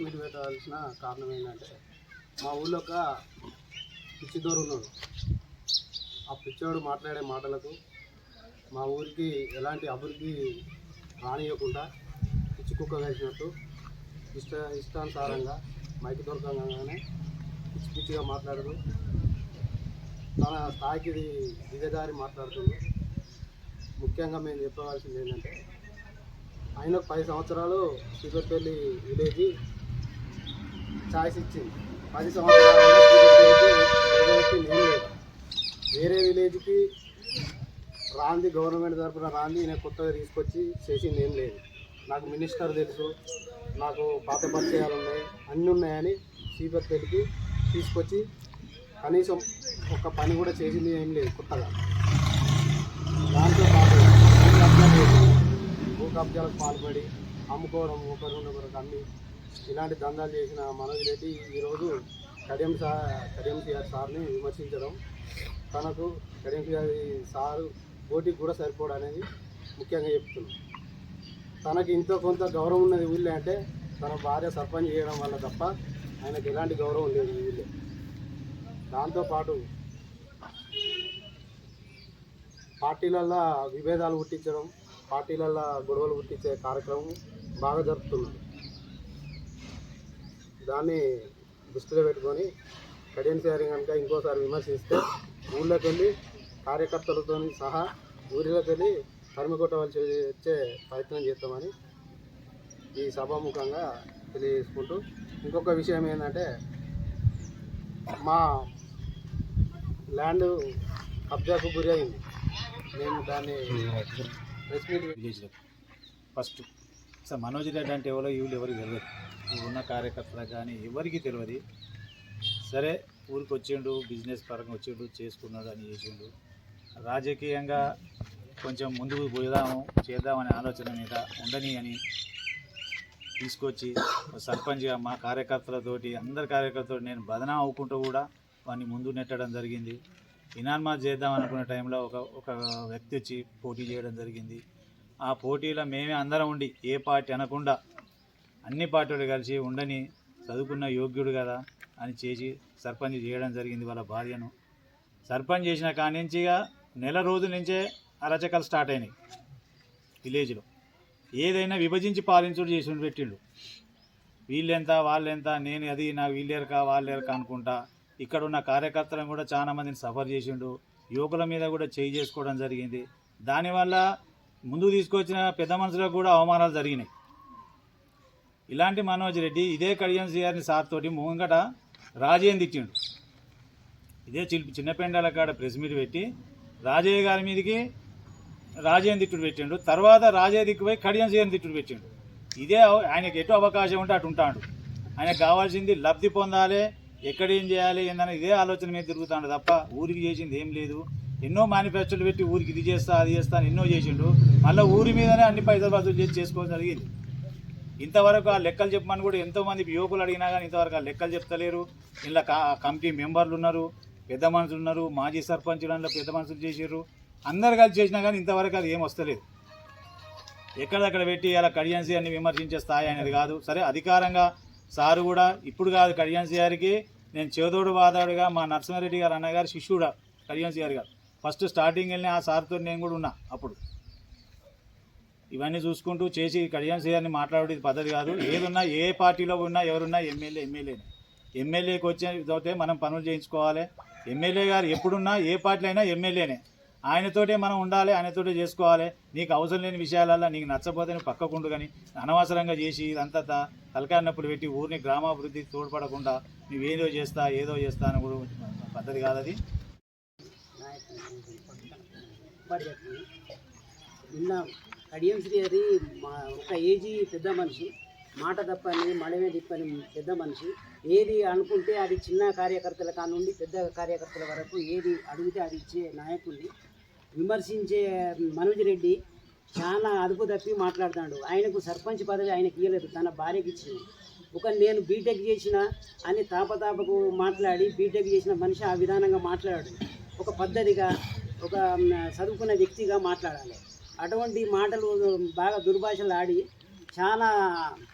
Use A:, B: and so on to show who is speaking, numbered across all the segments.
A: Press పెట్టాల్సిన కారణం ఏంటంటే మా ఊళ్ళో ఒక పిచ్చిదోరు ఉన్నాడు. ఆ పిచ్చోడు మాట్లాడే మాటలకు మా ఊరికి ఎలాంటి అభివృద్ధి రానియకుండా పిచ్చి కుక్క వేసినట్టు ఇష్ట ఇష్టానుసారంగా మైకి దొరకంగానే పిచ్చి పిచ్చిగా మాట్లాడదు తన స్థాయికి ది- దిగజారి మాట్లాడుతుంది ముఖ్యంగా మేము చెప్పవలసింది ఏంటంటే ఆయన పది సంవత్సరాలు సీపర్పల్లి విలేజ్ ఛాయిస్ ఇచ్చింది. పది సంవత్సరాలు వేరే విలేజ్కి రాంది గవర్నమెంట్ తరఫున రాంది నేను కొత్తగా తీసుకొచ్చి చేసింది ఏం లేదు. నాకు మినిస్టర్ తెలుసు. నాకు పాత పరిచయాలు ఉన్నాయి. అన్నీ ఉన్నాయని సీపర్పల్లికి తీసుకొచ్చి కనీసం ఒక్క పని కూడా చేసింది ఏం లేదు కొత్తగా. దాంతో పాటు భూ భూ కబ్జాలకు పాల్పడి అమ్ముకోవడం ఒకరు ఒకరికి అమ్మి ఇలాంటి దందాలు చేసిన మనోజ్ రెడ్డి ఈరోజు కడియం సా కడియం సిఆర్ సార్ని విమర్శించడం. తనకు కడియం సిఆర్ సారు పోటీకి కూడా సరిపోడు అనేది ముఖ్యంగా చెప్తున్నాం. తనకి ఇంత కొంత గౌరవం ఉన్నది ఊళ్ళో అంటే తన భార్య సర్పంచ్ చేయడం వల్ల తప్ప ఆయనకు ఎలాంటి గౌరవం లేదు ఈ ఊళ్ళో దాంతోపాటు పార్టీలల్లో విభేదాలు పుట్టించడం పార్టీలల్లో గొడవలు పుట్టించే కార్యక్రమం బాగా జరుపుతున్నారు. దాన్ని దృష్టిలో పెట్టుకొని కడియన్ సారి కనుక ఇంకోసారి విమర్శిస్తే ఊళ్ళోకి వెళ్ళి కార్యకర్తలతో సహా ఊరిలోకి వెళ్ళి తరిమి కొట్టవలసి వచ్చే ప్రయత్నం చేస్తామని ఈ సభాముఖంగా తెలియజేసుకుంటూ ఇంకొక విషయం ఏంటంటే మా ల్యాండ్ కబ్జాకు గురి అయింది. మేము దాన్ని press meet
B: first. Sir Manoj Reddy అంటే ఎవరో వీళ్ళు ఎవరికి తెలియదు ఉన్న కార్యకర్తలకు కానీ ఎవరికి తెలియదు సరే ఊరికి వచ్చిండు బిజినెస్ పరంగా వచ్చిండు చేసుకున్నాడు అని చేసిండు. రాజకీయంగా కొంచెం ముందుకు పోదాము చేద్దామనే ఆలోచన మీద ఉండని అని తీసుకొచ్చి సర్పంచ్గా మా కార్యకర్తలతోటి అందరి కార్యకర్తలతో నేను బదనా అవ్వకుంటూ కూడా వాడిని ముందు నెట్టడం జరిగింది. ఇనాన్మా చేద్దాం అనుకునే టైంలో ఒక ఒక వ్యక్తి వచ్చి పోటీ చేయడం జరిగింది. ఆ పోటీలో మేమే అందరం ఉండి ఏ పార్టీ అనకుండా అన్ని పార్టీలు కలిసి ఉండని చదువుకున్న యోగ్యుడు కదా అని చేసి సర్పంచ్ చేయడం జరిగింది వాళ్ళ భార్యను. సర్పంచ్ చేసిన కానించిగా నెల రోజుల నుంచే అరచకాలు స్టార్ట్ అయినాయి విలేజ్లో. ఏదైనా విభజించి పాలించుడు చేసి పెట్టిండు. వీళ్ళెంత వాళ్ళెంత నేను అది నా వీళ్ళేరక వాళ్ళేరక అనుకుంటా ఇక్కడ ఉన్న కార్యకర్తలను కూడా చాలా మందిని సఫర్ చేసిండు. యువకుల మీద కూడా చేయి చేసుకోవడం జరిగింది. దానివల్ల ముందుకు తీసుకొచ్చిన పెద్ద మనుషులకు కూడా అవమానాలు జరిగినాయి. ఇలాంటి మనోజ్ రెడ్డి ఇదే కడియం సిఆర్ని సార్ తోటి ముంగట రాజేంద్ర ఇచ్చిండు ఇదే చిల్ చిన్నపెండాల కాడ ప్రెస్ మీట్ పెట్టి రాజయ్య గారి మీదకి రాజేంద్ర తిట్టుడు పెట్టిండు. తర్వాత రాజయ్య దిక్కుపోయి కడియం సిఆర్ని తిట్టుడు పెట్టిండు. ఇదే ఆయనకి ఎటు అవకాశం ఉంటే అటు ఉంటాడు. ఆయనకు కావాల్సింది లబ్ధి పొందాలి ఎక్కడ ఏం చేయాలి ఏందని ఇదే ఆలోచన మీద తిరుగుతాడు తప్ప ఊరికి చేసింది ఏం లేదు. ఎన్నో మేనిఫెస్టోలు పెట్టి ఊరికి ఇది చేస్తా అది చేస్తా అని ఎన్నో చేసిండు. మళ్ళీ ఊరి మీదనే అన్ని పైసలు వసూలు చేసి చేసుకోవడం జరిగింది. ఇంతవరకు ఆ లెక్కలు చెప్పమని కూడా ఎంతోమంది యువకులు అడిగినా కానీ ఇంతవరకు ఆ లెక్కలు చెప్తలేరు. ఇలా కా కమిటీ మెంబర్లు ఉన్నారు పెద్ద మనుషులు ఉన్నారు మాజీ సర్పంచులు అందులో పెద్ద మనుషులు చేసారు అందరు కలిసి చేసినా కానీ ఇంతవరకు అది ఏం వస్తలేదు. ఎక్కడక్కడ పెట్టి అలా కడియన్సీ అని విమర్శించే స్థాయి అనేది కాదు. సరే అధికారంగా సారు కూడా ఇప్పుడు కాదు కడియన్సీ గారికి. నేను చేదోడు వాదాడుగా మా నరసింహారెడ్డి గారు అన్నగారు శిష్యుడా కడియన్సీ గారు గారు ఫస్ట్ స్టార్టింగ్ వెళ్ళిన ఆ సార్తో నేను కూడా ఉన్నా అప్పుడు. ఇవన్నీ చూసుకుంటూ చేసి కళ్యాణ్ గారిని మాట్లాడేది పద్ధతి కాదు. ఏదున్నా ఏ పార్టీలో ఉన్నా ఎవరున్నా ఎమ్మెల్యే ఎమ్మెల్యేనే ఎమ్మెల్యేకి వచ్చే మనం పనులు చేయించుకోవాలి. ఎమ్మెల్యే గారు ఎప్పుడున్నా ఏ పార్టీలో అయినా ఎమ్మెల్యేనే. ఆయనతోటే మనం ఉండాలి ఆయనతోటే చేసుకోవాలి. నీకు అవసరం లేని విషయాలల్లో నీకు నచ్చపోతే నువ్వు పక్కకుండు కానీ అనవసరంగా చేసి ఇదంతా త- తలకాయ నొప్పులు పెట్టి ఊరిని గ్రామాభివృద్ధి తోడ్పడకుండా నువ్వేదో చేస్తా ఏదో చేస్తా అని కూడా పద్ధతి కాదు అది.
C: నిన్న కడియంశ్రీ అది మా ఒక ఏజీ పెద్ద మనిషి మాట తప్పని మడమే తిప్పని పెద్ద మనిషి. ఏది అనుకుంటే అది చిన్న కార్యకర్తల కానుండి పెద్ద కార్యకర్తల వరకు ఏది అడిగితే అది ఇచ్చే నాయకుడిని విమర్శించే మనోజ్ రెడ్డి చాలా అదుపు తప్పి మాట్లాడుతాడు. ఆయనకు సర్పంచ్ పదవి ఆయనకి ఇవ్వలేదు తన భార్యకి ఇచ్చింది. ఒక నేను బీటెక్ చేసిన అని తాపతాపకు మాట్లాడి బీటెక్ చేసిన మనిషి ఆ విధానంగా మాట్లాడాడు. ఒక పద్ధతిగా ఒక చదువుకున్న వ్యక్తిగా మాట్లాడాలి. అటువంటి మాటలు బాగా దుర్భాషలు ఆడి చాలా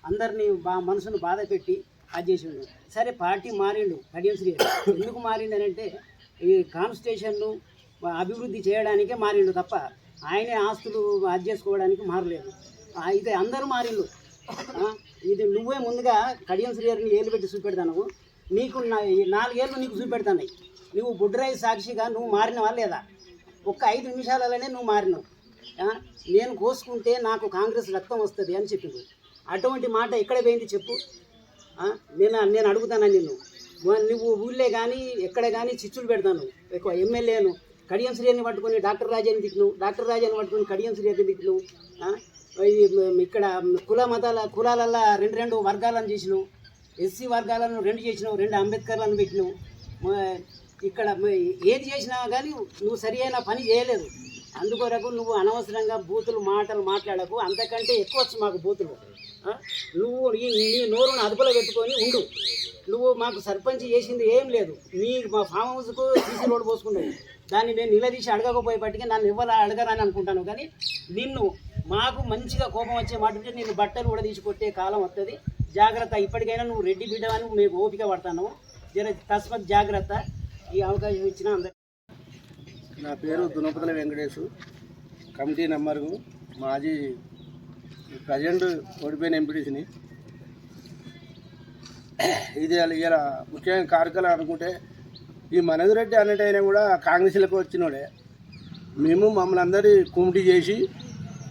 C: అందరినీ బా మనసును బాధ పెట్టి అది చేసిండు. సరే పార్టీ మారిండు కడియం శ్రీ. ఎందుకు మారిండు అంటే ఈ కాన్స్టిట్యూషన్ను అభివృద్ధి చేయడానికే మారిండు తప్ప ఆయనే ఆస్తులు అది చేసుకోవడానికి మారలేదు. అయితే అందరూ మారిండు. ఇది నువ్వే ముందుగా కడియం శ్రీగారిని ఏలు పెట్టి చూపెడతాను నీకు నాలుగేళ్ళు నీకు చూపెడతాను. నువ్వు బుడ్రాయి సాక్షిగా నువ్వు మారినవా లేదా? ఒక్క ఐదు నిమిషాలలోనే నువ్వు మారినావు. నేను కోసుకుంటే నాకు కాంగ్రెస్ రక్తం వస్తుంది అని చెప్పిండు. అటువంటి మాట ఎక్కడ పోయింది చెప్పు? నేను నేను అడుగుతాను నిన్ను? నువ్వు ఊళ్ళే కానీ ఎక్కడ కానీ చిచ్చులు పెడతాను. ఎక్కువ ఎమ్మెల్యేను కడియం శ్రీని పట్టుకొని డాక్టర్ రాజాని తిట్టిను డాక్టర్ రాజాని పట్టుకొని కడియం శ్రీని తిట్టిను ఇక్కడ కుల మతాల కులాలల్లో రెండు రెండు వర్గాలను చేసినావు. ఎస్సీ వర్గాలను రెండు చేసినావు రెండు అంబేద్కర్లను పెట్టినావు. ఇక్కడ ఏది చేసినా కానీ నువ్వు సరి అయిన పని చేయలేదు. అందుకొరకు నువ్వు అనవసరంగా బూతులు మాటలు మాట్లాడకు. అంతకంటే ఎక్కువ వచ్చు మాకు బూతులు. నువ్వు ఈ నీ నోరును అదుపులో పెట్టుకొని ఉండు. నువ్వు మాకు సర్పంచ్ చేసింది ఏం లేదు. నీ మా ఫామ్ హౌస్కు సీసీ రోడ్డు పోసుకున్నావు దాన్ని నేను నిలదీసి అడగకపోయేపటికి నన్ను ఇవ్వాల అడగరని అనుకుంటాను. కానీ నిన్ను మాకు మంచిగా కోపం వచ్చే మాట ఉంటే నేను బట్టలు కూడా తీసుకొట్టే కాలం వస్తుంది జాగ్రత్త ఇప్పటికైనా నువ్వు రెడ్డి బిడ్డ అని మేము ఓపిక పడతాను. జర తస్మత్ జాగ్రత్త. ఈ అవకాశం ఇచ్చిన అందరు
D: నా పేరు దునపతల వెంకటేశు. కమిటీ నెంబరు మాజీ ప్రజెంట్ ఓడిపోయిన ఎంపీటీసీని. ఇది ఇలా ముఖ్యంగా కార్యక్రమాలు అనుకుంటే ఈ మనోజ్ రెడ్డి అన్నటైనా కూడా కాంగ్రెస్లకు వచ్చినోడే. మేము మమ్మల్ని అందరి కుమిటీ చేసి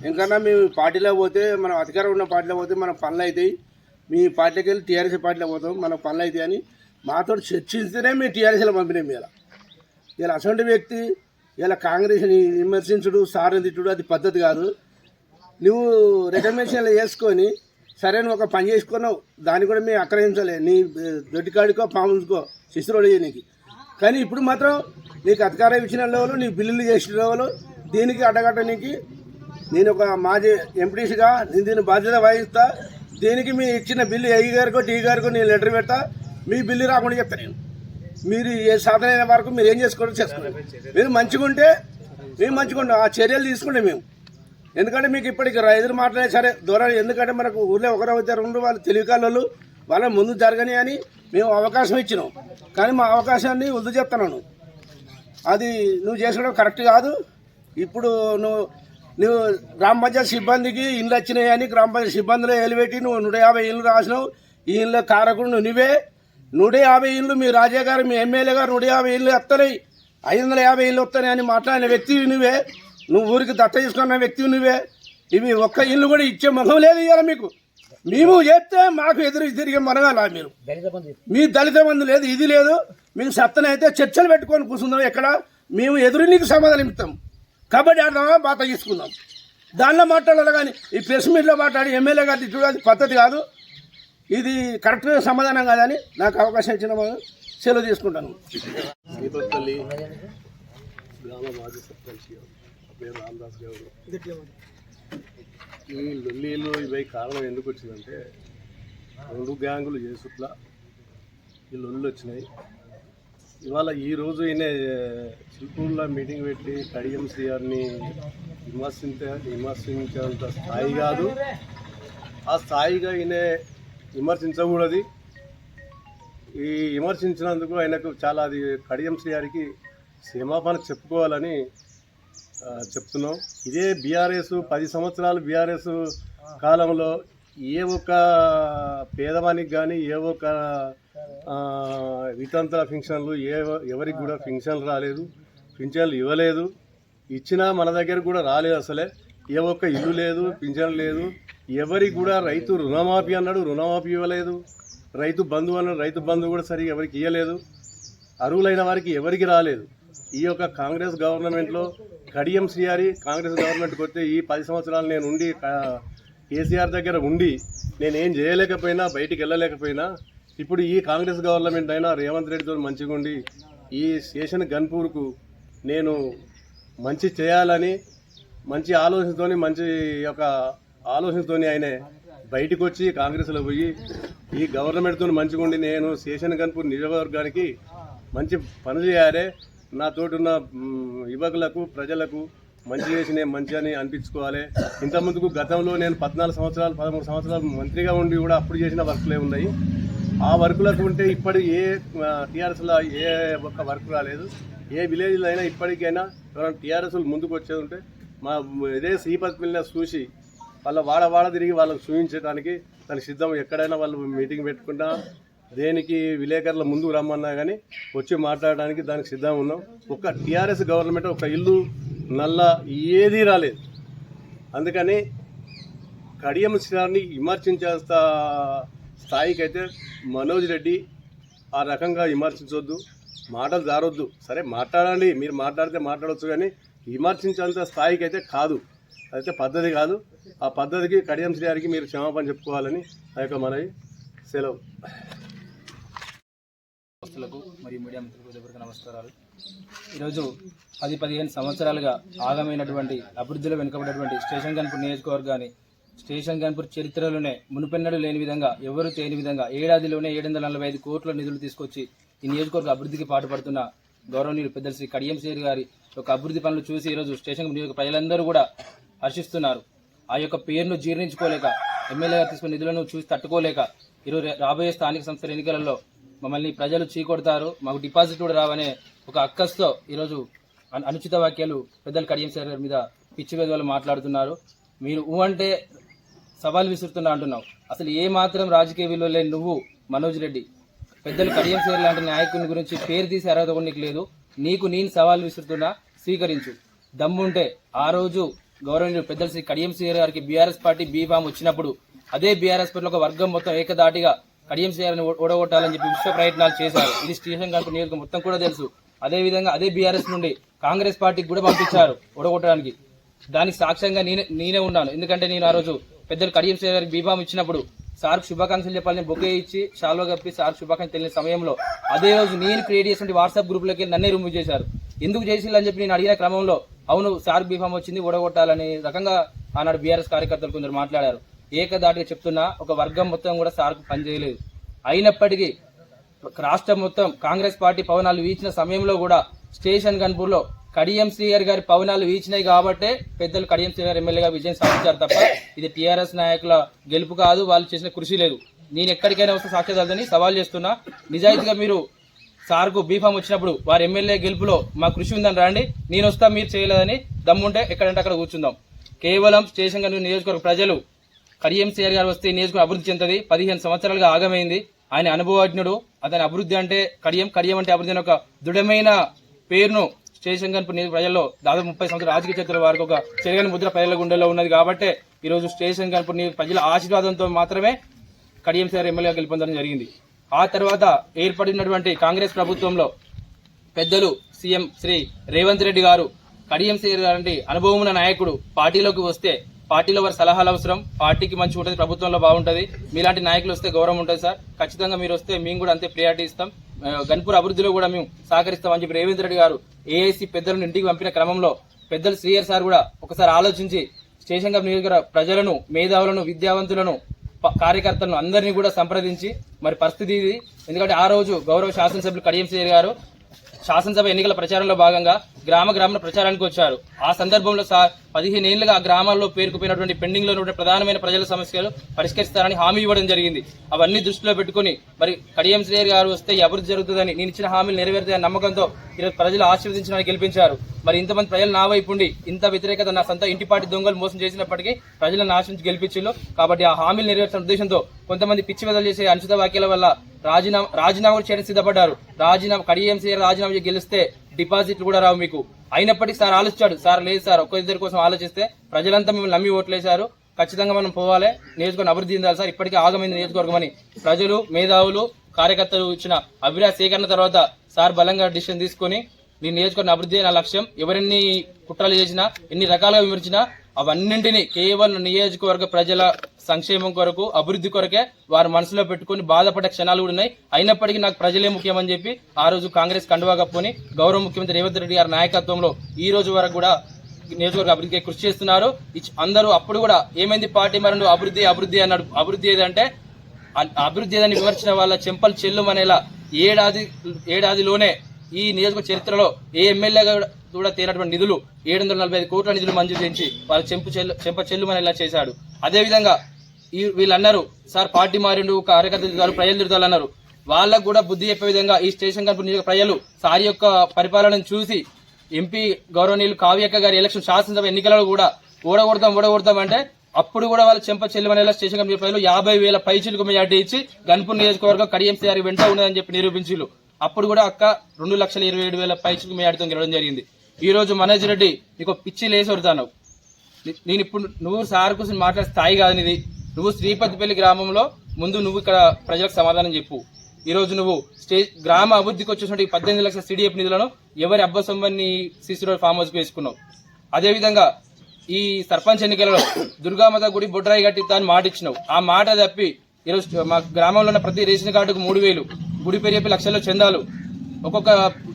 D: ఇంకన్నా మేము పార్టీలో పోతే మనం అధికారం ఉన్న పార్టీలో పోతే మన పనులు అవుతాయి. మీ పార్టీకి వెళ్ళి టీఆర్ఎస్ పార్టీలో పోతాం మన పనులు అవుతాయి అని మాతో చర్చిస్తేనే మేము టీఆర్ఎస్లో పంపినాం ఇలా ఇలా అటువంటి వ్యక్తి ఇలా కాంగ్రెస్ని విమర్శించుడు సారం తిట్టుడు అది పద్ధతి కాదు. నువ్వు రికమెండేషన్లు చేసుకొని సరైన ఒక పని చేసుకున్నావు దాన్ని కూడా మేము ఆక్రమించలే నీ దొడ్డికాడికో పాముకో శిశురుడు నీకు కానీ ఇప్పుడు మాత్రం నీకు అధికారం ఇచ్చిన వాళ్ళు నీ బిల్లులు చేసిన వాళ్ళు దీనికి అడ్డగట్టడానికి నేను ఒక మాజీ ఎంపీటీసీగా నేను దీని బాధ్యత వహిస్తా. దీనికి మీ ఇచ్చిన బిల్లు ఏ గారికో టీ గారికో నేను లెటర్ పెడతా. మీ బిల్లు రాకుండా చెప్తా నేను. మీరు ఏ సాధన అయిన వరకు మీరు ఏం చేసుకోవడం చేసుకోండి. మీరు మంచిగా ఉంటే మేము మంచిగా ఉంటాం ఆ చర్యలు తీసుకుంటే మేము. ఎందుకంటే మీకు ఇప్పటికి రైతులు ఎదురు మాట్లాడే సరే దూరం ఎందుకంటే మనకు ఊళ్ళో ఒకరు ఇద్దరు ఉండు వాళ్ళు తెలివికాళ్ళు వాళ్ళ ముందు జరగని అని మేము అవకాశం ఇచ్చినాం. కానీ మా అవకాశాన్ని వద్దు చెప్తున్నాను అది నువ్వు చేసుకోవడం కరెక్ట్ కాదు. ఇప్పుడు నువ్వు నువ్వు గ్రామ పంచాయతీ సిబ్బందికి వచ్చినాయి వచ్చినాయని గ్రామ పంచాయతీ సిబ్బందిలో ఎలిపెట్టి నువ్వు నూట యాభై ఇల్లు రాసినావు. ఈ ఇళ్ళ కారకుడు నువ్వు నువ్వే. నూట యాభై ఇల్లు మీ రాజా గారు మీ ఎమ్మెల్యే గారు నూట యాభై ఇల్లు వస్తున్నాయి ఐదు వందల యాభై ఇల్లు వస్తున్నాయి అని మాట్లాడిన వ్యక్తివి నువ్వే. నువ్వు ఊరికి దత్త తీసుకున్న వ్యక్తివి నువ్వే. ఇవి ఒక్క ఇల్లు కూడా ఇచ్చే ముఖం లేదు ఇవాళ మీకు. మేము చేస్తే మాకు ఎదురు తిరిగే మనగాల మీరు? మీ దళిత బంధు లేదు ఇది లేదు. మీకు సత్తనైతే చర్చలు పెట్టుకొని కూర్చుందాం ఎక్కడ? మేము ఎదురు నీకు సమాధానం ఇస్తాం. కబడ్డీ ఆడదామా? బాత తీసుకుందాం. దానిలో మాట్లాడాలి కానీ ఈ ప్రెస్ మీట్లో మాట్లాడి ఎమ్మెల్యే గారు పద్ధతి కాదు. ఇది కరెక్ట్ సమాధానం కాదని నాకు అవకాశం ఇచ్చిన సెలవు తీసుకుంటాను.
E: శ్రీపతిపల్లి గ్రామ మాజీ సర్పంచ్ పేరు రామదాస్ గౌడ్ ఈ లొల్లీలు ఇవి కారణం ఎందుకు వచ్చిందంటే రెండు గ్యాంగులు చేసుట్లా ఈ లొల్లు వచ్చినాయి. ఇవాళ ఈరోజు ఈయన చిల్పూర్లో మీటింగ్ పెట్టి కడియం శ్రీగారిని విమర్శించ విమర్శించేంత స్థాయి కాదు. ఆ స్థాయిగా ఈయన విమర్శించకూడదు. ఈ విమర్శించినందుకు ఆయనకు చాలా అది కడియం శ్రీగారికి క్షమాపణ చెప్పుకోవాలని చెప్తున్నాం. ఇదే బీఆర్ఎస్ పది సంవత్సరాలు బీఆర్ఎస్ కాలంలో ఏ ఒక్క పేదవానికి కానీ ఏ ఒక్క వితంత్ర ఫింక్షన్లు ఏ ఎవరికి కూడా ఫింక్షన్లు రాలేదు పింఛన్లు ఇవ్వలేదు. ఇచ్చినా మన దగ్గర కూడా రాలేదు అసలే. ఏ ఒక్క ఇల్లు లేదు పింఛన్ లేదు. ఎవరికి కూడా రైతు రుణమాఫీ అన్నాడు రుణమాఫీ ఇవ్వలేదు. రైతు బంధు అన్నాడు రైతు బంధు కూడా సరిగా ఎవరికి ఇవ్వలేదు అర్హులైన వారికి ఎవరికి రాలేదు. ఈ యొక్క కాంగ్రెస్ గవర్నమెంట్లో కడియం శ్రీహారి కాంగ్రెస్ గవర్నమెంట్కి వస్తే ఈ పది సంవత్సరాలు నేను ఉండి కేసీఆర్ దగ్గర ఉండి నేనేం చేయలేకపోయినా బయటికి వెళ్ళలేకపోయినా ఇప్పుడు ఈ కాంగ్రెస్ గవర్నమెంట్ అయినా రేవంత్ రెడ్డితో మంచిగా ఉండి ఈ స్టేషన్ గన్పూర్కు నేను మంచి చేయాలని మంచి ఆలోచనతోని మంచి యొక్క ఆలోచనతోని ఆయన బయటకు వచ్చి కాంగ్రెస్లో పోయి ఈ గవర్నమెంట్తో మంచిగా ఉండి నేను శేషన్ కన్పూర్ నియోజకవర్గానికి మంచి పనులు చేయాలి. నాతోటి ఉన్న యువకులకు ప్రజలకు మంచి చేసిన మంచి అని అనిపించుకోవాలి. ఇంతకుముందుకు గతంలో నేను పద్నాలుగు సంవత్సరాలు పదమూడు సంవత్సరాలు మంత్రిగా ఉండి కూడా అప్పుడు చేసిన వర్కులే ఉన్నాయి. ఆ వర్కులకు ఉంటే ఇప్పటి ఏ టీఆర్ఎస్లో ఏ ఒక్క వర్క్ రాలేదు. ఏ విలేజ్లో అయినా ఇప్పటికైనా ఎవరైనా టీఆర్ఎస్లు ముందుకు వచ్చేది ఉంటే మా ఇదే శ్రీపతి పిల్లల చూసి మళ్ళీ వాడ వాడ తిరిగి వాళ్ళకు చూపించడానికి దానికి సిద్ధం. ఎక్కడైనా వాళ్ళు మీటింగ్ పెట్టుకున్నా దేనికి విలేకరుల ముందుకు రమ్మన్నా కానీ వచ్చి మాట్లాడడానికి దానికి సిద్ధంగా ఉన్నాం. ఒక టీఆర్ఎస్ గవర్నమెంట్ ఒక ఇల్లు నల్ల ఏదీ రాలేదు. అందుకని కడియం శ్రీని విమర్శించేంత స్థాయికి అయితే మనోజ్ రెడ్డి ఆ రకంగా విమర్శించొద్దు మాటలు జారొద్దు. సరే మాట్లాడండి. మీరు మాట్లాడితే మాట్లాడవచ్చు కానీ విమర్శించేంత స్థాయికి అయితే కాదు. అయితే పద్ధతి కాదు. ఆ పద్ధతికి కడియం గారికి మీరు క్షమాపణ చెప్పుకోవాలని ఆ యొక్క మనవి సెలవు.
F: మరియు మీడియా మిత్రులకు ఎవరికి నమస్కారాలు. ఈరోజు పది పదిహేను సంవత్సరాలుగా ఆగమైనటువంటి అభివృద్ధిలో వెనుకబడినటువంటి స్టేషన్ గన్పూర్ నియోజకవర్గాన్ని స్టేషన్ గన్పూర్ చరిత్రలోనే మునుపెన్నడు లేని విధంగా ఎవరు తేని విధంగా ఏడాదిలోనే ఏడు వందల నలభై ఐదు కోట్ల నిధులు తీసుకొచ్చి ఈ నియోజకవర్గ అభివృద్ధికి పాటుపడుతున్న గౌరవనీయులు పెద్దలు శ్రీ కడియం శ్రీ గారి యొక్క అభివృద్ధి పనులు చూసి ఈరోజు స్టేషన్ నియోజక ప్రజలందరూ కూడా హర్షిస్తున్నారు. ఆ యొక్క పేరును జీర్ణించుకోలేక ఎమ్మెల్యేగా తీసుకున్న నిధులను చూసి తట్టుకోలేక ఈరోజు రాబోయే స్థానిక సంస్థల ఎన్నికలలో మమ్మల్ని ప్రజలు చీకొడతారు మాకు డిపాజిట్ కూడా రావనే ఒక అక్కస్తో ఈరోజు అనుచిత వాక్యాలు పెద్దలు కడియం సార్ గారి మీద పిచ్చి వేదవాళ్ళు మాట్లాడుతున్నారు. మీరు ఊ అంటే సవాల్ విసురుతున్నా అంటున్నావు. అసలు ఏ మాత్రం రాజకీయ విలువ లేని నువ్వు మనోజ్ రెడ్డి. పెద్దలు కడియం సార్ లాంటి నాయకుని గురించి పేరు తీసి అర్హత కూడా నీకు లేదు. నీకు నేను సవాల్ విసురుతున్నా స్వీకరించు. దమ్ముంటే ఆ రోజు గౌరవనీయులు పెద్దలు శ్రీ కడియం శ్రీ గారికి బీఆర్ఎస్ పార్టీ బీఫామ్ వచ్చినప్పుడు అదే బీఆర్ఎస్ పార్టీలో ఒక వర్గం మొత్తం ఏకదాటిగా కడియం శ్రీ గారిని ఓడగొట్టాలని చెప్పి విశ్వ ప్రయత్నాలు చేశారు. ఇది స్టేషన్ గారి నియోజకవర్గం మొత్తం కూడా తెలుసు. అదే విధంగా అదే బీఆర్ఎస్ నుండి కాంగ్రెస్ పార్టీకి కూడా పంపించారు ఓడగొట్టడానికి. దానికి సాక్ష్యంగా నేనే నేనే ఉన్నాను. ఎందుకంటే నేను ఆ రోజు పెద్దలు కడియం శ్రీ గారికి బీఫామ్ ఇచ్చినప్పుడు సార్ శుభాకాంక్షలు చెప్పాలని బొకే ఇచ్చి షాల్వా కప్పి సార్ శుభాకాంక్షలు తెలియని సమయంలో అదే రోజు నేను క్రియేట్ చేసిన వాట్సాప్ గ్రూప్లోకి నన్నే రిమూవ్ చేశారు. ఎందుకు చేసిందని చెప్పి నేను అడిగిన క్రమంలో అవును సార్ బీఫామ్ వచ్చింది ఓడగొట్టాలని రకంగా ఆనాడు బీఆర్ఎస్ కార్యకర్తలు కొందరు మాట్లాడారు. ఏకదాటిగా చెప్తున్నా ఒక వర్గం మొత్తం కూడా సార్కు పనిచేయలేదు అయినప్పటికీ రాష్ట్రం మొత్తం కాంగ్రెస్ పార్టీ పవనాలు వీచిన సమయంలో కూడా స్టేషన్ గన్పూర్లో కడియం శ్రీగారి గారి పవనాలు వీచినాయి కాబట్టే పెద్దలు కడియం శ్రీగారు ఎమ్మెల్యేగా విజయం సాధించారు తప్ప ఇది టీఆర్ఎస్ నాయకుల గెలుపు కాదు వాళ్ళు చేసిన కృషి లేదు. నేను ఎక్కడికైనా వస్తే సాక్ష్యాలని సవాల్ చేస్తున్నా. నిజాయితీగా మీరు సార్కు బీఫామ్ వచ్చినప్పుడు వారి ఎమ్మెల్యే గెలుపులో మా కృషి ఉందని రండి. నేను వస్తా మీరు చేయలేదని దమ్ముంటే ఎక్కడంటే అక్కడ కూర్చుందాం. కేవలం స్టేషన్ గన్పూర్ నియోజకవర్గ ప్రజలు కడియంసీఆర్ గారు వస్తే నియోజకవర్గం అభివృద్ధి చెందుతుంది. పదిహేను సంవత్సరాలుగా ఆగమైంది. ఆయన అనుభవజ్ఞుడు అతని అభివృద్ధి అంటే కడియం కడియం అంటే అభివృద్ధి ఒక దృఢమైన పేరును స్టేషన్ గన్పూర్ ప్రజల్లో దాదాపు ముప్పై సంవత్సరాల రాజకీయ చరిత్ర వారికి ఒక చెరగని ముద్ర ప్రజల గుండెల్లో ఉన్నది కాబట్టి ఈరోజు స్టేషన్ గన్పూర్ ప్రజల ఆశీర్వాదంతో మాత్రమే కడియం సార్ ఎమ్మెల్యేగా గెలుపొందడం జరిగింది. ఆ తర్వాత ఏర్పడినటువంటి కాంగ్రెస్ ప్రభుత్వంలో పెద్దలు సీఎం శ్రీ రేవంత్ రెడ్డి గారు కడియం శ్రీ గారి అనుభవం ఉన్న నాయకుడు పార్టీలోకి వస్తే పార్టీలో వారి సలహాలు అవసరం పార్టీకి మంచి ఉంటుంది ప్రభుత్వంలో బాగుంటుంది. మీలాంటి నాయకులు వస్తే గౌరవం ఉంటుంది సార్. ఖచ్చితంగా మీరు వస్తే మేము కూడా అంతే ప్రియారిటీ ఇస్తాం. గణపూర్ గన్పూర్ అభివృద్ధిలో కూడా మేము సహకరిస్తామని చెప్పి రేవంత్ రెడ్డి గారు ఏఐసీ పెద్దలను ఇంటికి పంపిన క్రమంలో పెద్దలు శ్రీయర్ సార్ కూడా ఒకసారి ఆలోచించి స్టేషన్ గారి నియోజకవర్గ ప్రజలను మేధావులను విద్యావంతులను కార్యకర్తలను అందరినీ కూడా సంప్రదించి మరి పరిస్థితి ఇది. ఎందుకంటే ఆ రోజు గౌరవ శాసనసభ్యులు కడియం శ్రీ గారు శాసనసభ ఎన్నికల ప్రచారంలో భాగంగా గ్రామ గ్రామ ప్రచారానికి వచ్చారు. ఆ సందర్భంలో సార్ పదిహేను ఏళ్ళుగా ఆ గ్రామాల్లో పేరుకుపోయినటువంటి పెండింగ్లో ఉన్న ప్రధానమైన ప్రజల సమస్యలు పరిష్కరిస్తారని హామీ ఇవ్వడం జరిగింది. అవన్నీ దృష్టిలో పెట్టుకుని మరి కడియం శ్రేయర్ గారు వస్తే అభివృద్ధి జరుగుతుందని నేను ఇచ్చిన హామీలు నెరవేరుతాయని నమ్మకంతో ఈరోజు ప్రజలు ఆశీర్వదించడానికి గెలిపించారు. మరి ఇంతమంది ప్రజలు నా వైపు ఉండి ఇంత వ్యతిరేకత నా సొంత ఇంటిపాటి దొంగలు మోసం చేసినప్పటికీ ప్రజలను ఆశించి గెలిపించారు కాబట్టి ఆ హామీలు నెరవేర్చిన ఉద్దేశంతో కొంతమంది పిచ్చి వదలు చేసే అనుచిత వ్యాఖ్యల వల్ల రాజీనామా రాజీనామాలు చేయడానికి సిద్ధపడ్డారు. రాజీనామా కడియం రాజీనామా గెలిస్తే డిపాజిట్లు కూడా రావు మీకు. అయినప్పటికీ సార్ ఆలోచించాడు. సార్ లేదు సార్ ఒక్క ఇద్దరి కోసం ఆలోచిస్తే ప్రజలంతా మిమ్మల్ని నమ్మి ఓట్లేశారు. ఖచ్చితంగా మనం పోవాలి. నియోజకవర్గం అభివృద్ధి చెందాలి సార్. ఇప్పటికీ ఆగమైంది నియోజకవర్గం అని. ప్రజలు మేధావులు కార్యకర్తలు ఇచ్చిన అభిప్రాయ సేకరణ తర్వాత సార్ బలంగా డిసిషన్ తీసుకొని నీ నియోజకవర్గం అభివృద్ధి నా లక్ష్యం ఎవరెన్ని కుట్రలు చేసినా ఎన్ని రకాలుగా విమర్శించినా అవన్నింటినీ కేవలం నియోజకవర్గ ప్రజల సంక్షేమం కొరకు అభివృద్ధి కొరకే వారు మనసులో పెట్టుకుని బాధపడే క్షణాలు కూడా ఉన్నాయి. అయినప్పటికీ నాకు ప్రజలే ముఖ్యమని చెప్పి ఆ రోజు కాంగ్రెస్ కండువా కప్పుకొని గౌరవ ముఖ్యమంత్రి రేవంత్ రెడ్డి గారి నాయకత్వంలో ఈ రోజు వరకు కూడా నియోజకవర్గ అభివృద్ధికి కృషి చేస్తున్నారు. ఇచ్- అందరూ అప్పుడు కూడా ఏమైంది పార్టీ మరి అభివృద్ధి అభివృద్ధి అన్నాడు. అభివృద్ధి ఏదంటే అభివృద్ధి ఏదని విమర్శించిన వాళ్ళ చెంపలు చెల్లుమనేలా ఏడాది ఏడాదిలోనే ఈ నియోజకవర్గ చరిత్రలో ఏ ఎమ్మెల్యే కూడా తేనటువంటి నిధులు ఏడు వందల నలభై ఐదు కోట్ల నిధులు మంజూరు చేయించి వాళ్ళ చెంపు చెల్లు చెంప చెల్లుమనేలా చేశాడు. అదేవిధంగా ఈ వీళ్ళు అన్నారు సార్ పార్టీ మారిండు కార్యకర్తలు తిరుగుతారు ప్రజలు తిరుగుతారు అన్నారు. వాళ్ళకు కూడా బుద్ధి చెప్పే విధంగా ఈ స్టేషన్ కనుక నియోజక ప్రజలు సార్ యొక్క పరిపాలనను చూసి ఎంపీ గౌరవనీయులు కావ్యక్క గారి ఎలక్షన్ శాసనసభ ఎన్నికలలో కూడా ఓడగొడతాం ఓడగొడతాం అంటే అప్పుడు కూడా వాళ్ళు చెంప చెల్లిమనేలా స్టేషన్ కమిటీ ప్రజలు యాభై వేల పైచీలకు మెజార్టీ ఇచ్చి గన్పూర్ నియోజకవర్గం కడియంసీఆర్ వెంట ఉన్నదని చెప్పి నిరూపించారు అప్పుడు కూడా అక్క రెండు లక్షల ఇరవై ఏడు వేల పైచీలకు మెజార్టీతో గెలవడం జరిగింది. ఈ రోజు మనోజ్ రెడ్డి నీకు పిచ్చి లేసి కొడతాను నేను ఇప్పుడు నువ్వు సార్ కోసం మాట్లాడే స్థాయి కాదు నీది. నువ్వు శ్రీపతిపల్లి గ్రామంలో ముందు నువ్వు ఇక్కడ ప్రజలకు సమాధానం చెప్పు. ఈరోజు నువ్వు స్టే గ్రామ అభివృద్ధికి వచ్చేటువంటి పద్దెనిమిది లక్షల సిడిఎఫ్ నిధులను ఎవరి అబ్బ సొమ్మని సిసి ఫామ్ హౌస్కి వేసుకున్నావు. అదేవిధంగా ఈ సర్పంచ్ ఎన్నికలలో దుర్గామాత గుడి బొడ్రాయి గట్టి దాన్ని మాట ఇచ్చినావు ఆ మాట తప్పి ఈరోజు మా గ్రామంలో ఉన్న ప్రతి రేషన్ కార్డుకు మూడు వేలు. గుడి పేరు లక్షల్లో చందాలు. ఒక్కొక్క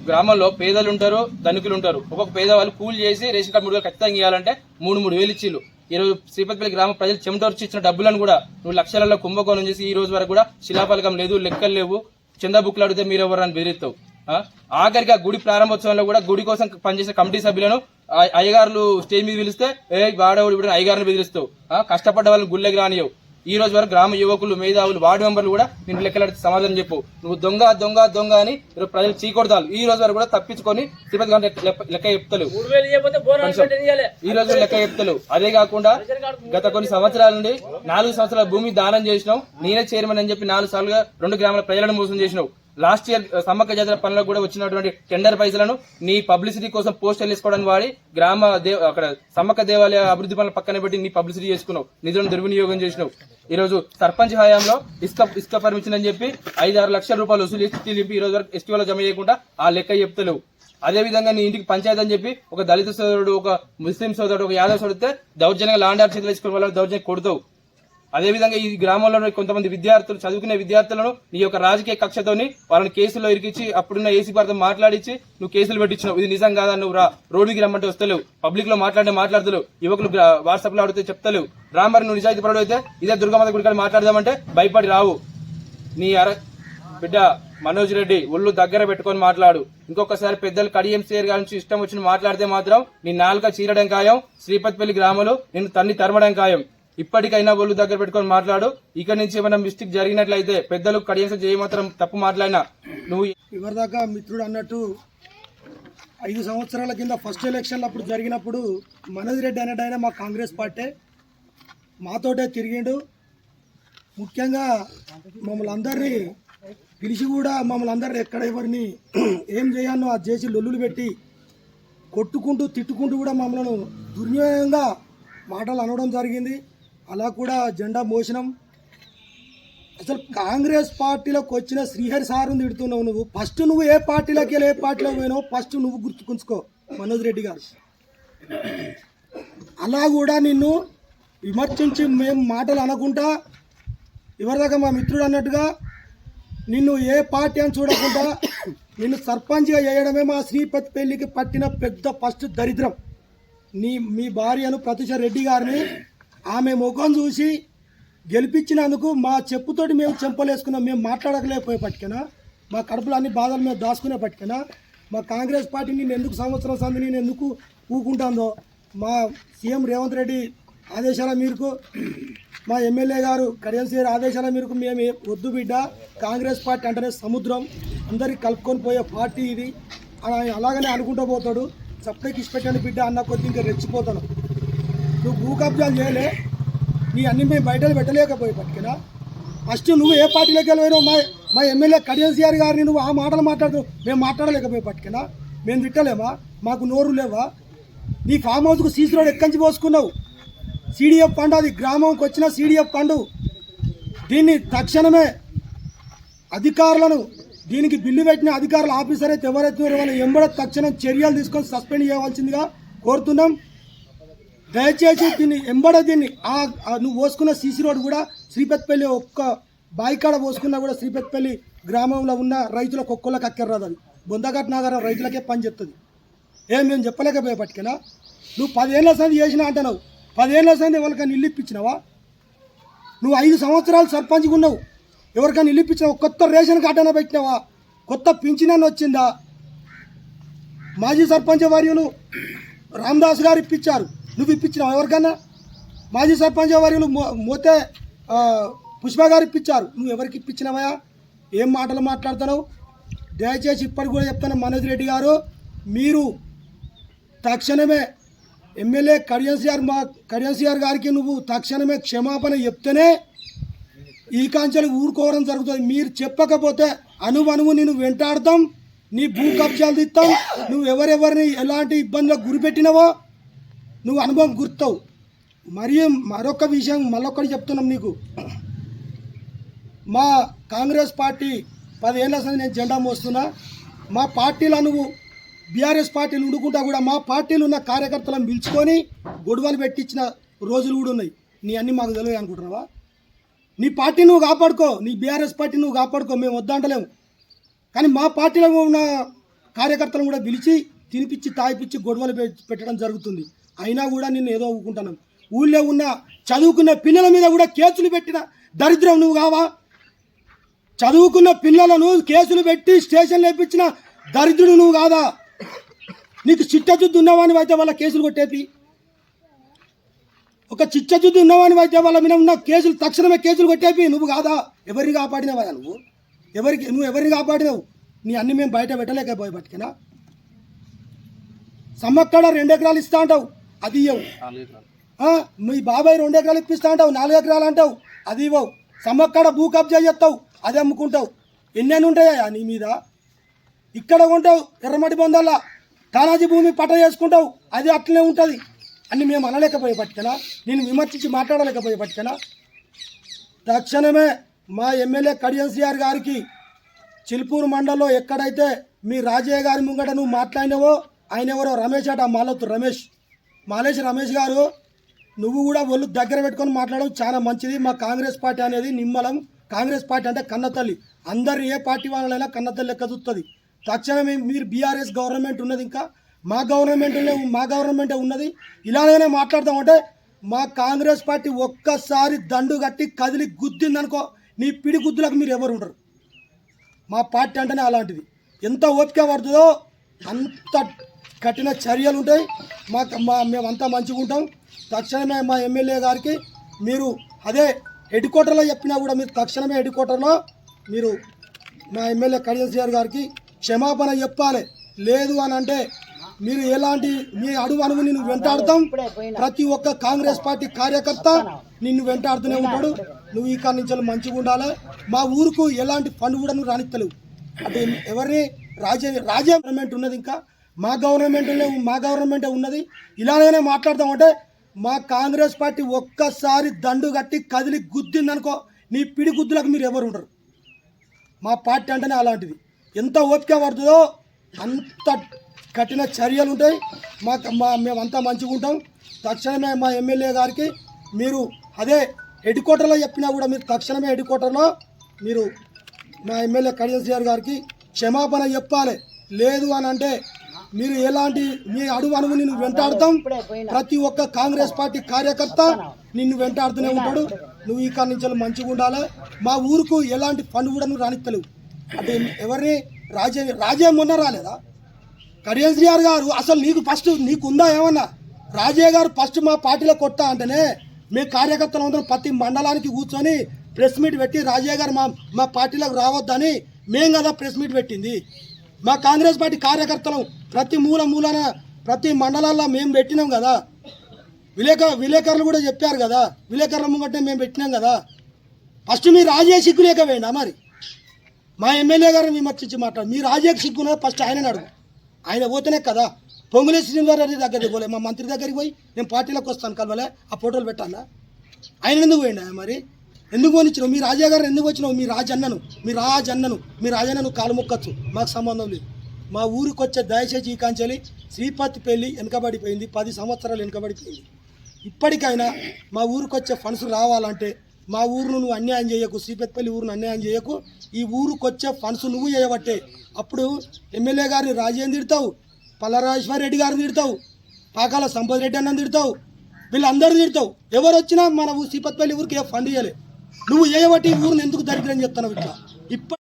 F: గ్రామంలో పేదలు ఉంటారు ధనికులు ఉంటారు ఒక్కొక్క పేదవాళ్ళు కూలి చేసి రేషన్ కార్డు మూడు వేలు ఖచ్చితంగా ఇవ్వాలంటే మూడు మూడు వేలు ఇచ్చిళ్ళు. ఈరోజు శ్రీపతిపల్లి గ్రామ ప్రజలు చెమటోర్చి ఇచ్చిన డబ్బులను కూడా నువ్వు లక్షలలో కుంభకోణం చేసి ఈ రోజు వరకు కూడా శిలాఫలకం లేదు లెక్కలు లేవు. చందా బుక్లు అడిగితే మీరు ఎవరని బెదిరిస్తావు. ఆఖరిగా గుడి ప్రారంభోత్సవంలో కూడా గుడి కోసం పనిచేసే కమిటీ సభ్యులను అయ్యగారులు స్టేజ్ మీద పిలిస్తే ఏ వాడవుడు? ఇప్పుడు అయ్యగారిని బెదిరిస్తావు. కష్టపడ్డ వాళ్ళని గుళ్ళకి రానియవు ఈ రోజు వరకు గ్రామ యువకులు మేధావులు వార్డు మెంబర్లు కూడా నేను లెక్కలాడితే సమాధానం చెప్పు. నువ్వు దొంగ దొంగ దొంగ అని ప్రజలు చీకొడతారు. ఈ రోజు వరకు కూడా తప్పించుకొని తిరుపతి గారు లెక్క- లెక్క చెప్తలు ఈ రోజు లెక్క చెప్తలు అదే కాకుండా గత కొన్ని సంవత్సరాల నుండి నాలుగు సంవత్సరాల భూమి దానం చేసినావు నేనే చైర్మన్ అని చెప్పి నాలుగు సార్లుగా రెండు గ్రామాల ప్రజలను మోసం చేసినావు. లాస్ట్ ఇయర్ సమ్మక్క జాతర పనులకు కూడా వచ్చినటువంటి టెండర్ పైసలను నీ పబ్లిసిటీ కోసం పోస్టర్లు వేసుకోవడానికి వాడి గ్రామ దే అక్కడ సమ్మక్క దేవాలయ అభివృద్ధి పనుల పక్కన పెట్టి నీ పబ్లిసిటీ చేసుకున్నావు. నిధులను దుర్వినియోగం చేసినావు. ఈ రోజు సర్పంచ్ హయాంలో ఇసుక ఇసుక పర్మిషన్ అని చెప్పి ఐదు ఆరు లక్షల రూపాయలు వసూలు చేసి నింపి ఈ రోజు వరకు ఎస్టీవీలో జమ చేయకుండా ఆ లెక్క చెప్తలేవు. అదే విధంగా నీ ఇంటికి పంచాయతీ అని చెప్పి ఒక దళిత సోదరుడు ఒక ముస్లిం సోదరుడు ఒక యాదవ్ సోదరితే దౌర్జన్యంగా లాండ్ ఆర్డర్ చేతులు వేసుకుని వల్ల దౌర్జన్యం కొడతావు. అదేవిధంగా ఈ గ్రామంలో కొంతమంది విద్యార్థులు చదువుకునే విద్యార్థులను నీ యొక్క రాజకీయ కక్షతోని వాళ్ళని కేసులో ఇరికించి అప్పుడున్న ఏసీ భారతం మాట్లాడించి నువ్వు కేసులు పెట్టించినావు. ఇది నిజం కాదా? నువ్వు రా. రోడ్డుకి రమ్మంటే వస్తలేవు. పబ్లిక్లో మాట్లాడే మాట్లాడతలేవు. యువకులు వాట్సాప్లో అడిగితే చెప్తలేవు. రామర్ నువ్వు నిజాయితీ పరుడు అయితే ఇదే దుర్గామాత గుడికాడ మాట్లాడదామంటే భయపడి రావు. నీ అర బిడ్డ మనోజ్ రెడ్డి ఒళ్ళు దగ్గర పెట్టుకొని మాట్లాడు. ఇంకొకసారి పెద్దలు కడియంసీఆర్ గారి నుంచి ఇష్టం వచ్చిన మాట్లాడితే మాత్రం నీ నాలుక చీరడం ఖాయం. శ్రీపతిపల్లి గ్రామంలో నేను తన్ని తరమడం ఖాయం. ఇప్పటికైనా ఒళ్ళు దగ్గర పెట్టుకొని మాట్లాడు. ఇక నుంచి ఏమైనా మిస్టేక్ జరిగినట్లయితే పెద్దలు కడియం సేర్ చేయమాత్రం తప్పు మాట్లాడినా నువ్వు
G: ఇవరిదాకా మిత్రుడు అన్నట్టు ఐదు సంవత్సరాల కింద ఫస్ట్ ఎలక్షన్లు అప్పుడు జరిగినప్పుడు మనోజ్ రెడ్డి అనేట ఆయన మా కాంగ్రెస్ పార్టీ. మాతోటే తిరిగిండు. ముఖ్యంగా మమ్మల్ని అందరినీ పిలిచి కూడా మమ్మల్ని అందరినీ ఎక్కడ ఎవరిని ఏం చేయాలో అది చేసి లొల్లులు పెట్టి కొట్టుకుంటూ తిట్టుకుంటూ కూడా మమ్మల్ని దుర్వినియోగంగా మాటలు అనడం జరిగింది. అలా కూడా జెండా మోసినాం. అసలు కాంగ్రెస్ పార్టీలోకి వచ్చిన శ్రీహరి సారు తిడుతున్నావు నువ్వు. ఫస్ట్ నువ్వు ఏ పార్టీలోకి వెళ్ళి ఏ పార్టీలోకి పోయినావు ఫస్ట్ నువ్వు గుర్తుకుంచుకో మనోజ్ రెడ్డి గారు. అలా కూడా నిన్ను విమర్శించి మేము మాటలు అనకుండా ఎవరిదాకా మా మిత్రుడు అన్నట్టుగా నిన్ను ఏ పార్టీ అని చూడకుండా నిన్ను సర్పంచ్గా చేయడమే మా శ్రీపతి పెళ్ళికి పట్టిన పెద్ద ఫస్ట్ దరిద్రం. నీ మీ భార్యను ప్రతిష రెడ్డి గారిని ఆమె ముఖం చూసి గెలిపించినందుకు మా చెప్పుతోటి మేము చెంపలేసుకున్నాం మేము మాట్లాడకలేకపోయే పట్టుకనా మా కడుపులో అన్ని బాధలు మేము దాచుకునే పట్టుకనా మా కాంగ్రెస్ పార్టీ నేను ఎందుకు సంవత్సరం సంది నేను ఎందుకు ఊకుంటాందో మా సీఎం రేవంత్ రెడ్డి ఆదేశాల మేరకు మా ఎమ్మెల్యే గారు కరెన్సీ ఆదేశాల మేరకు మేము వద్దు బిడ్డ కాంగ్రెస్ పార్టీ అంటేనే సముద్రం అందరికి కలుపుకొని పోయే పార్టీ ఇది. అలాగనే అనుకుంటూ పోతాడు. సప్లైకి ఇష్టపెట్టండి బిడ్డ అన్న కొద్ది ఇంకా రెచ్చిపోతాను నువ్వు భూ కబ్జాలు చేయలే. నీ అన్ని మేము బయటలు పెట్టలేకపోయి పట్టుకున్నా ఫస్ట్ నువ్వు ఏ పార్టీలోకి వెళ్ళిపోయినావు? మా మా ఎమ్మెల్యే కడియం గారిని నువ్వు ఆ మాటలు మాట్లాడుతూ మేము మాట్లాడలేకపోయి పట్టుకున్నా మేము తిట్టలేమా? మాకు నోరు లేవా? నీ ఫామ్ హౌస్కు సీసీ రోడ్ ఎక్కంచి పోసుకున్నావు? సీడీఎఫ్ ఫండ్ అది గ్రామంకి వచ్చిన సీడీఎఫ్ ఫండ్. దీన్ని తక్షణమే అధికారులను దీనికి బిల్లు పెట్టిన అధికారుల ఆఫీసర్ అయితే ఎవరైతే ఉన్నారో వాళ్ళ ఎంబడ తక్షణం చర్యలు తీసుకొని సస్పెండ్ చేయవలసిందిగా కోరుతున్నాం. దయచేసి దీన్ని ఎంబడ దీన్ని నువ్వు పోసుకున్న సీసీ రోడ్ కూడా శ్రీపతిపల్లి ఒక్క బాయికాడ పోసుకున్నా కూడా శ్రీపతిపల్లి గ్రామంలో ఉన్న రైతులకు ఒక్కొక్కరికి అక్కర్రాదు అది. బొందఘట్ నగరం రైతులకే పని చెప్తుంది. ఏం మేము చెప్పలేకపోయా పట్టుకనా? నువ్వు పదేళ్ళ సంది చేసినా అంటున్నావు. పదేళ్ళ సంది ఎవరికైనా ఇల్లు ఇప్పించినావా? నువ్వు ఐదు సంవత్సరాలు సర్పంచ్గా ఉన్నావు. ఎవరికైనా ఇల్లు ఇప్పించినావు? కొత్త రేషన్ కార్డు అయినా పెట్టినావా? కొత్త పింఛన్ వచ్చిందా? మాజీ సర్పంచ్ వర్యులు రామదాస్ గారు ఇప్పించారు. నువ్వు ఇప్పించినావు ఎవరికన్నా మాజీ సర్పంచ్ వర్యులు మో- మోతే పుష్ప గారు ఇప్పించారు. నువ్వు ఎవరికి ఇప్పించినావయా ఏం మాటలు మాట్లాడుతున్నావు? దయచేసి ఇప్పటికి కూడా చెప్తాను మనోజ్ రెడ్డి గారు మీరు తక్షణమే ఎమ్మెల్యే కడియన్సీఆర్ మా కడియన్సీఆర్ గారికి నువ్వు తక్షణమే క్షమాపణ చెప్తేనే ఈ కాంచెలు ఊరుకోవడం జరుగుతుంది. మీరు చెప్పకపోతే అనువనువు నేను వెంటాడతాం నీ భూ కబ్జాలు తీస్తాం. నువ్వు ఎవరెవరిని ఎలాంటి ఇబ్బందులకు గురిపెట్టినవో నువ్వు అనుభవం గుర్తవు. మరియు మరొక విషయం మళ్ళొక్కటి చెప్తున్నాం నీకు. మా కాంగ్రెస్ పార్టీ పదేళ్ళ సంది నేను జెండా మోస్తున్నా. మా పార్టీలో నువ్వు బీఆర్ఎస్ పార్టీలు ఉండుకుంటా కూడా మా పార్టీలు ఉన్న కార్యకర్తలను పిలుచుకొని గొడవలు పెట్టించిన రోజులు కూడా ఉన్నాయి. నీ అన్నీ మాకు తెలియదు అనుకుంటున్నావా? నీ పార్టీ నువ్వు కాపాడుకో నీ బీఆర్ఎస్ పార్టీ నువ్వు కాపాడుకో మేము వద్దంటలేము. కానీ మా పార్టీలో ఉన్న కార్యకర్తలను కూడా పిలిచి తినిపించి తాగిపించి గొడవలు పెట్టడం జరుగుతుంది. అయినా కూడా నిన్ను ఏదో ఊరుకుంటున్నాం ఊళ్ళో ఉన్న చదువుకున్న పిల్లల మీద కూడా కేసులు పెట్టిన దరిద్రం నువ్వు కావా? చదువుకున్న పిల్లలను కేసులు పెట్టి స్టేషన్లో వేపించిన దరిద్రుడు నువ్వు కాదా? నీకు చిట్టజుద్దు ఉన్నవాని అయితే వాళ్ళ కేసులు కొట్టేపి. ఒక చిచ్చజుద్దు ఉన్నవాని అయితే వాళ్ళ మీద ఉన్న కేసులు తక్షణమే కేసులు కొట్టేపి. నువ్వు కాదా? ఎవరిని కాపాడినవా నువ్వు? ఎవరికి నువ్వు ఎవరిని కాపాడినావు? నీ అన్ని మేము బయట పెట్టలేకపోయి బతికినా. సమ్మక్కడ రెండు ఎకరాలు ఇస్తా అంటావు. అది ఇవ్వవు మీ బాబాయ్ రెండు ఎకరాలు ఇప్పిస్తా అంటావు నాలుగు ఎకరాలు అంటావు అది ఇవ్వవు. సమ్మక్కడ భూ కబ్జా చేస్తావు అది అమ్ముకుంటావు. ఎన్నెన్ని ఉంటాయా నీ మీద? ఇక్కడ కొంటావు ఎర్రమట్టి బొందల్లా. తానాజీ భూమి పట్ట చేసుకుంటావు అది అట్లనే ఉంటుంది. అని మేము అనలేకపోయే పట్టుకనా నేను విమర్శించి మాట్లాడలేకపోయే పట్టుకనా. తక్షణమే మా ఎమ్మెల్యే కడియన్సీఆర్ గారికి చిలుపూరు మండలంలో ఎక్కడైతే మీ రాజయ్య గారి ముంగట నువ్వు మాట్లాడినావో ఆయన ఎవరో రమేష్ అట మాలత్తు రమేష్. మాలేష్ రమేష్ గారు నువ్వు కూడా ఒళ్ళు దగ్గర పెట్టుకొని మాట్లాడడం చాలా మంచిది. మా కాంగ్రెస్ పార్టీ అనేది నిమ్మలం. కాంగ్రెస్ పార్టీ అంటే కన్నతల్లి అందరు ఏ పార్టీ వాళ్ళైనా కన్నతల్లి లెక్క చూస్తుంది తక్షణమే మీరు బీఆర్ఎస్ గవర్నమెంట్ ఉన్నది ఇంకా. మా గవర్నమెంట్ మా గవర్నమెంటే ఉన్నది. ఇలాగనే మాట్లాడతామంటే మా కాంగ్రెస్ పార్టీ ఒక్కసారి దండు కట్టి కదిలి గుద్దిందనుకో నీ పిడి గుద్దులకు మీరు ఎవరు ఉండరు. మా పార్టీ అంటేనే అలాంటిది. ఎంత ఓపిక పడుతుందో అంత కఠిన చర్యలు ఉంటాయి. మా మా మేమంతా మంచిగా ఉంటాం. తక్షణమే మా ఎమ్మెల్యే గారికి మీరు అదే హెడ్ క్వార్టర్లో చెప్పినా కూడా మీరు తక్షణమే హెడ్ క్వార్టర్లో మీరు మా ఎమ్మెల్యే కడియన్సీఆర్ గారికి క్షమాపణ చెప్పాలి. లేదు అని అంటే మీరు ఎలాంటి మీ అడుగు అడుగు నిన్ను వెంటాడుతాం. ప్రతి ఒక్క కాంగ్రెస్ పార్టీ కార్యకర్త నిన్ను వెంటాడుతూనే ఉంటాడు. నువ్వు ఈ కాడి నుంచి మంచిగా ఉండాలి. మా ఊరుకు ఎలాంటి ఫండ్ కూడా నువ్వు రానిత్తలేవు. అంటే ఎవరిని రాజే రాజే గవర్నమెంట్ ఉన్నది ఇంకా మా గవర్నమెంట్ మా గవర్నమెంటే ఉన్నది. ఇలాగనే మాట్లాడతామంటే మా కాంగ్రెస్ పార్టీ ఒక్కసారి దండు కట్టి కదిలి గుద్దిందనుకో నీ పిడి గుద్దులకు మీరు ఎవరు ఉండరు. మా పార్టీ అంటేనే అలాంటిది. ఎంత ఓపిక పడుతుందో అంత కఠిన చర్యలు ఉంటాయి. మా మా మేమంతా మంచిగా ఉంటాం. తక్షణమే మా ఎమ్మెల్యే గారికి మీరు అదే హెడ్ క్వార్టర్లో చెప్పినా కూడా మీరు తక్షణమే హెడ్ క్వార్టర్లో మీరు మా ఎమ్మెల్యే కడియన్సీఆర్ గారికి క్షమాపణ చెప్పాలి. లేదు అని అంటే మీరు ఎలాంటి మీ అడుగు అడుగు నిన్ను వెంటాడుతాం. ప్రతి ఒక్క కాంగ్రెస్ పార్టీ కార్యకర్త నిన్ను వెంటాడుతూనే ఉంటాడు. నువ్వు ఈ కాడి నుంచి మంచిగా ఉండాలి? మా ఊరుకు ఎలాంటి ఫండ్ కూడా నువ్వు రానిత్తలేవు. అంటే ఎవరిని? రాజే రాజే మొన్న రాలేదా? కడియన్సీఆర్ గారు అసలు నీకు ఫస్ట్ నీకు ఉందా ఏమన్నా? రాజయ్య గారు ఫస్ట్ మా పార్టీలో కొట్టా అంటేనే మీ కార్యకర్తలు అందరం ప్రతి మండలానికి కూర్చొని ప్రెస్ మీట్ పెట్టి రాజయ్య గారు మా మా పార్టీలోకి రావద్దని మేం కదా ప్రెస్ మీట్ పెట్టింది. మా కాంగ్రెస్ పార్టీ కార్యకర్తలు ప్రతి మూల మూలన ప్రతి మండలాల్లో మేము పెట్టినాం కదా. విలేక విలేకరులు కూడా చెప్పారు కదా. విలేకరుల ముంగటే మేము పెట్టినాం కదా. ఫస్ట్ మీరు రాజే సిగ్గు లేకపోయినా మరి? మా ఎమ్మెల్యే గారిని విమర్శించి మాట్లాడు. మీ రాజే సిగ్గున్నా ఫస్ట్ ఆయన అడుగు. ఆయన పోతేనే కదా. పొంగులే శ్రీనివాసరెడ్డి దగ్గరికి పోలే. మా మంత్రి దగ్గరికి పోయి నేను పార్టీలోకి వస్తాను కలవలే. ఆ ఫోటోలు పెట్టాలా? ఆయన ఎందుకు పోయిండా మరి? ఎందుకు పోనిచ్చినావు మీ రాజా గారు ఎందుకు వచ్చినావు? మీ రాజన్నను మీ రాజన్నను మీ రాజన్నను కాలు మొక్కచ్చు. మాకు సంబంధం లేదు. మా ఊరికి వచ్చే దయచేసి ఈ కాంచెలి శ్రీపతి పెళ్ళి వెనుకబడిపోయింది. పది సంవత్సరాలు వెనుకబడిపోయింది. ఇప్పటికైనా మా ఊరికి వచ్చే ఫండ్స్ రావాలంటే మా ఊరును నువ్వు అన్యాయం చేయకు శ్రీపతిపల్లి ఊరును అన్యాయం చేయకు. ఈ ఊరికి వచ్చే ఫండ్స్ నువ్వు చేయబట్టే అప్పుడు ఎమ్మెల్యే గారిని రాజేంద్ర తిడతావు పల్లరాజేశ్వర రెడ్డి గారిని తిడతావు పాకాల సంపత్ రెడ్డి అన్న తిడతావు వీళ్ళందరూ తిడతావు. ఎవరు వచ్చినా మన శ్రీపతిపల్లి ఊరికి ఏ ఫండ్ చేయలేదు నువ్వు చేయబట్టి ఈ ఊరిని ఎందుకు దరిద్రం చెప్తున్నావు ఇట్లా? ఇప్పటి